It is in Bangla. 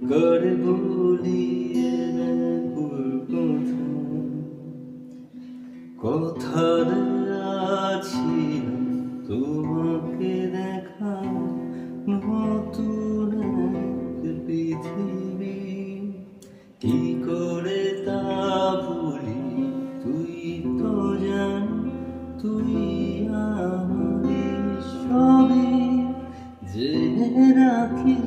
কর বলিয়ে কথার আছি তোমাকে দেখা। নতুন পৃথিবী কি করে তা বলি তুই তো জান তুই আমার সবে জেনে রাখি